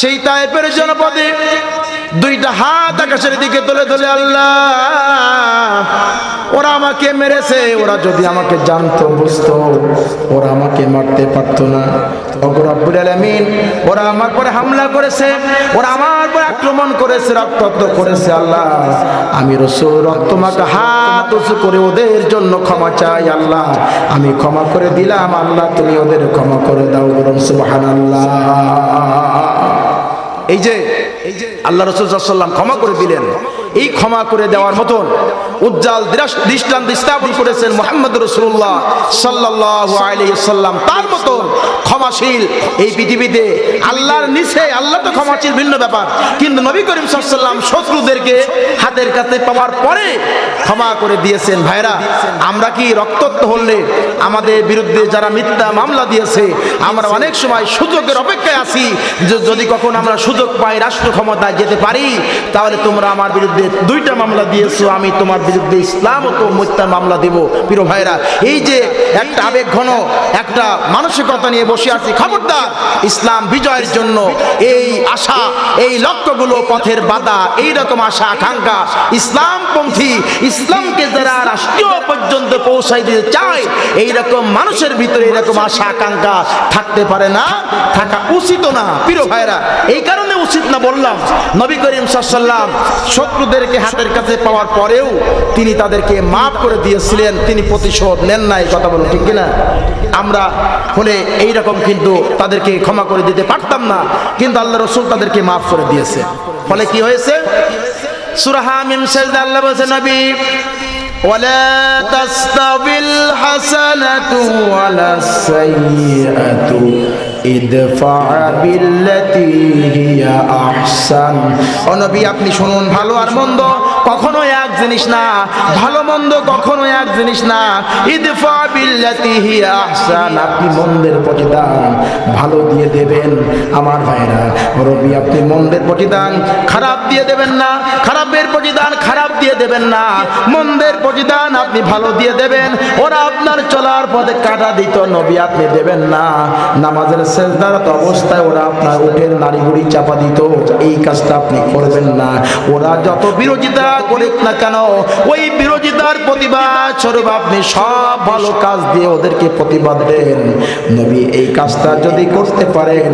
সেই তাইপের জনপদে দুইটা হাত আকাশের দিকে তুলে তুলে আল্লাহ। ওরা আমাকে মেরেছে, ওরা যদি আমাকে জানতো, বুঝতো, ওরা আমাকে মারতে পারতো না। ওরা আমার পরে হামলা করেছে, ওরা আমার পরে আক্রমণ করেছে করেছে আল্লাহ। আমি হাত করে ওদের জন্য ক্ষমা চাই আল্লাহ। আমি ক্ষমা করে দিলাম আল্লাহ, তুমি ওদের ক্ষমা করে দাও বরং সুবহানাল্লাহ। এই যে এই যে আল্লাহ রসুল সাল্লাম ক্ষমা করে দিলেন। এই ক্ষমা করে দেওয়ার মতন উজ্জ্বল দৃষ্টান্ত স্থাপন করেছেন মোহাম্মদ রসুল্লাহ সাল্লাহ আলাইসাল্লাম তার মতন ক্ষমাশীল এই পৃথিবীতে আল্লাহর নিচে, আল্লাহ তো ক্ষমাশীল, ভিন্ন ব্যাপার। কিন্তু নবী করিম সাল্লাম শত্রুদেরকে হাতের কাছে পাওয়ার পরে ক্ষমা করে দিয়েছেন। ভাইরা, আমরা কি রক্তত্ব হলে আমাদের বিরুদ্ধে যারা মিথ্যা মামলা দিয়েছে, আমরা অনেক সময় সুযোগের অপেক্ষায় আছি। যদি কখন আমরা সুযোগ পাই রাষ্ট্র ক্ষমতায় যেতে পারি, তাহলে তোমরা আমার বিরুদ্ধে দুইটা মামলা দিয়েছ, আমি তোমার বিরুদ্ধে ইসলাম ও তো মিথ্যা মামলা দিব। প্রিয় ভাইরা, এই যে একটা আবেগ ঘন, একটা মানসিকতা নিয়ে বসে আছি, খবরদার, ইসলাম বিজয়ের জন্য এই আশা, এই লক্ষ্যগুলো পথের বাধা এই রকম আশা, আকাঙ্ক্ষা, ইসলামপন্থী, ইসলামকে যারা রাষ্ট্রীয় পর্যন্ত পৌঁছাই দিতে চায় এই রকম মানুষের ভিতরে এরকম আশা, আকাঙ্ক্ষা থাকতে পারে না, থাকা উচিত না। প্রিয় ভাইরা, এই কারণে উচিত না বললাম, নবী করিম সাল্লাম শত্রুদেরকে হাতের কাছে পাওয়ার পরেও তিনি তাদেরকে মাফ করে দিয়েছিলেন তিনি প্রতিশোধ নেন নাই কথা বলুন ঠিক কিনা আমরা হলে এই রকম কিন্তু তাদেরকে ক্ষমা করে দিতে পারতাম না কিন্তু আল্লাহ রসুল তাদেরকে মাফ করে দিয়েছে ফলে কি হয়েছে সুরাহা মিম সেজদা আল্লাহ বলছে নবী ولا تستوي الحسنة ولا السيئة আপনি শুনুন, ভালো আর মন্দ কখনো এক জিনিস না, ভালো মন্দ কখনো এক জিনিস না। ইদফা আপনি মন্দের প্রতিদান ভালো দিয়ে দেবেন আমার ভাইরা রবি আপনি মন্দের প্রতিদান খারাপ দিয়ে দেবেন না, খারাপের প্রতিদান খারাপ দিয়ে দেবেন না। মন্দের প্রতিদান আপনি ভালো দিয়ে দেবেন। ওরা আপনার চলার পথে কাটা দিত, নবী আপনি দেবেন না। নামাজের শেষদারত অবস্থায় ওরা আপনার উঠের নারী বুড়ি চাপা দিত, এই কাজটা আপনি করবেন না। ওরা যত বিরোধিতা করুক না কেন, ওই বিরোধিতার প্রতিবাদ স্বরূপ আপনি সব ভালো কাজ দিয়ে ওদেরকে প্রতিবাদ দেন। নবী এই কাজটা যদি করতে পারেন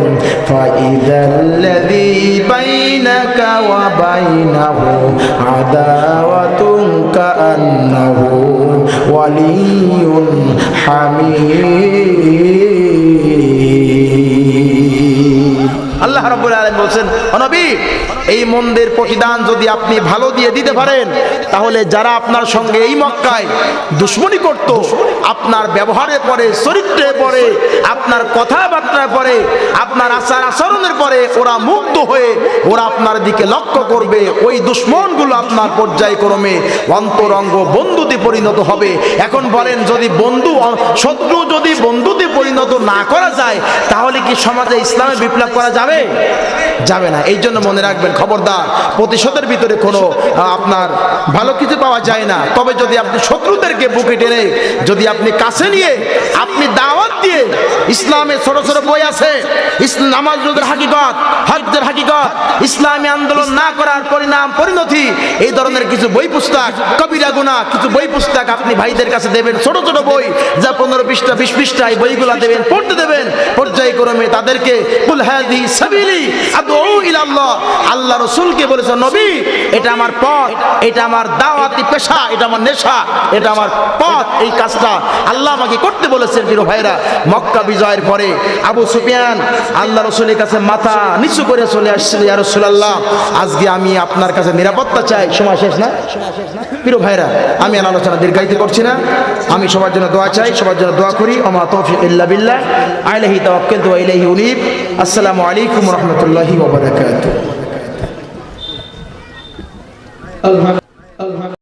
হামীদ। আল্লাহ বলছেন, ও নবী, এই মন্দির প্রতিদান যদি আপনি ভালো দিয়ে দিতে পারেন, তাহলে যারা আপনার সঙ্গে এই মক্কায় দুশ্মনী করত, আপনার ব্যবহারে পরে চরিত্রে পরে আপনার কথাবার্তায় পরে আপনার আচার আচরণের পরে ওরা মুগ্ধ হয়ে, ওরা আপনার দিকে লক্ষ্য করবে, ওই দুশ্মনগুলো আপনার পর্যায়ক্রমে অন্তরঙ্গ বন্ধুতে পরিণত হবে। এখন বলেন, যদি বন্ধু, শত্রু যদি বন্ধুতে পরিণত না করা যায়, তাহলে কি সমাজে ইসলামে বিপ্লব করা যাবে? যাবে না। এই জন্য মনে রাখবেন, খবরদার, প্রতিশোধের ভিতরে কোনো আপনার ভালো কিছু পাওয়া যায় না। তবে যদি আপনি শত্রুদেরকে বুকে টেনে, যদি আপনি কাছে নিয়ে, আপনি দাওয়াত দিয়ে ইসলামের ছোট ছোট বই আছে ইসলাম নামাজ রোদের হাকিকত, হজ্জের হাকিকত, ইসলামী আন্দোলন না করার পরিণাম, পরিণতি, এই ধরনের কিছু বই পুস্তক, কবিরা গুণা কিছু বই পুস্তক আপনি ভাইদের কাছে দেবেন, ছোট ছোট বই যা পনেরো পৃষ্ঠা, বিশ পৃষ্ঠা এই বইগুলা দেবেন, পড়তে দেবেন। পর্যায়ক্রমে তাদেরকে, কুল সাবিলি আদউ ইলাল্লাহ। আল্লাহ রাসূলকে বলেছে, নবী, এটা আমার পথ, এটা আমার দাওয়াতি পেশা, এটা আমার নেশা, এটা আমার পথ, এই কাজটা আল্লাহ আমাকে করতে বলেছেন প্রিয় ভাইরা। মক্কা বিজয়ের পরে আবু সুফিয়ান আল্লাহ রসুলের কাছে মাথা নিচু করে চলে আসছিল, ইয়া রাসূলুল্লাহ, আজকে আমি আপনার কাছে নিরাপত্তা চাই। সময় শেষ না? প্রিয় ভাইরা, আমি আর আলোচনা দীর্ঘায়িত করছি না। আমি সবার জন্য দোয়া চাই, সবার জন্য দোয়া করি। আমা তৌফিক ইল্লা বিল্লাহ। আলাইহি তাওয়াক্কালতু ওয়া ইলাইহি উনীব। আসসালামু আলাইকুম ওয়া রাহমাতুল্লাহি বারাকাতুহু